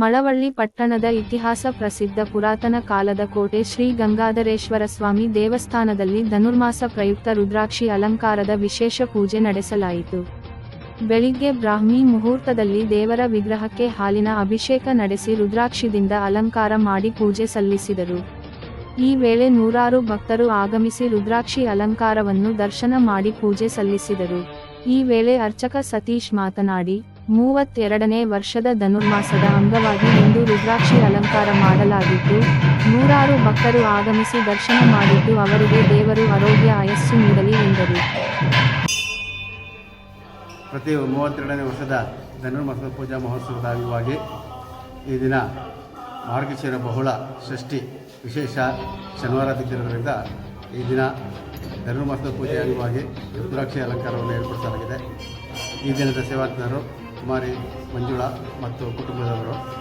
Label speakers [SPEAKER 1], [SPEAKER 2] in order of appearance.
[SPEAKER 1] ಮಳವಳ್ಳಿ ಪಟ್ಟಣದ ಇತಿಹಾಸ ಪ್ರಸಿದ್ಧ ಪುರಾತನ ಕಾಲದ ಕೋಟೆ ಶ್ರೀ ಗಂಗಾಧರೇಶ್ವರ ಸ್ವಾಮಿ ದೇವಸ್ಥಾನದಲ್ಲಿ ಧನುರ್ಮಾಸ ಪ್ರಯುಕ್ತ ರುದ್ರಾಕ್ಷಿ ಅಲಂಕಾರದ ವಿಶೇಷ ಪೂಜೆ ನಡೆಸಲಾಯಿತು. ಬೆಳಿಗ್ಗೆ ಬ್ರಾಹ್ಮಿ ಮುಹೂರ್ತದಲ್ಲಿ ದೇವರ ವಿಗ್ರಹಕ್ಕೆ ಹಾಲಿನ ಅಭಿಷೇಕ ನಡೆಸಿ ರುದ್ರಾಕ್ಷಿದಿಂದ ಅಲಂಕಾರ ಮಾಡಿ ಪೂಜೆ ಸಲ್ಲಿಸಿದರು. ಈ ವೇಳೆ ನೂರಾರು ಭಕ್ತರು ಆಗಮಿಸಿ ರುದ್ರಾಕ್ಷಿ ಅಲಂಕಾರವನ್ನು ದರ್ಶನ ಮಾಡಿ ಪೂಜೆ ಸಲ್ಲಿಸಿದರು. ಈ ವೇಳೆ ಅರ್ಚಕ ಸತೀಶ್ ಮಾತನಾಡಿ ಮೂವತ್ತೆರಡನೇ ವರ್ಷದ ಧನುರ್ಮಾಸದ ಅಂಗವಾಗಿ ಇಂದು ರುದ್ರಾಕ್ಷಿ ಅಲಂಕಾರ ಮಾಡಲಾಗಿದ್ದು, ನೂರಾರು ಭಕ್ತರು ಆಗಮಿಸಿ ದರ್ಶನ ಮಾಡಿದ್ದು ಅವರಿಗೆ ದೇವರು ಆರೋಗ್ಯ ಆಯಸ್ಸು ನೀಡಲಿ ಎಂದರು.
[SPEAKER 2] ಪ್ರತಿ ಮೂವತ್ತೆರಡನೇ ವರ್ಷದ ಧನುರ್ಮಾಸದ ಪೂಜಾ ಮಹೋತ್ಸವದ ಅಂಗವಾಗಿ ಈ ದಿನ ಮಾರ್ಗಶಿರ ಬಹುಳ ಷಷ್ಠಿ ವಿಶೇಷ ಶನಿವಾರ ಬಿದ್ದಿರೋದ್ರಿಂದ ಈ ದಿನ ಧನುರ್ಮಾಸದ ಪೂಜೆ ಅಂಗವಾಗಿ ರುದ್ರಾಕ್ಷಿ ಅಲಂಕಾರವನ್ನು ಏರ್ಪಡಿಸಲಾಗಿದೆ. ಈ ದಿನದ ಸೇವಾತ್ಮರು ಕುಮಾರಿ ಮಂಜುಳಾ ಮತ್ತು ಕುಟುಂಬದವರು.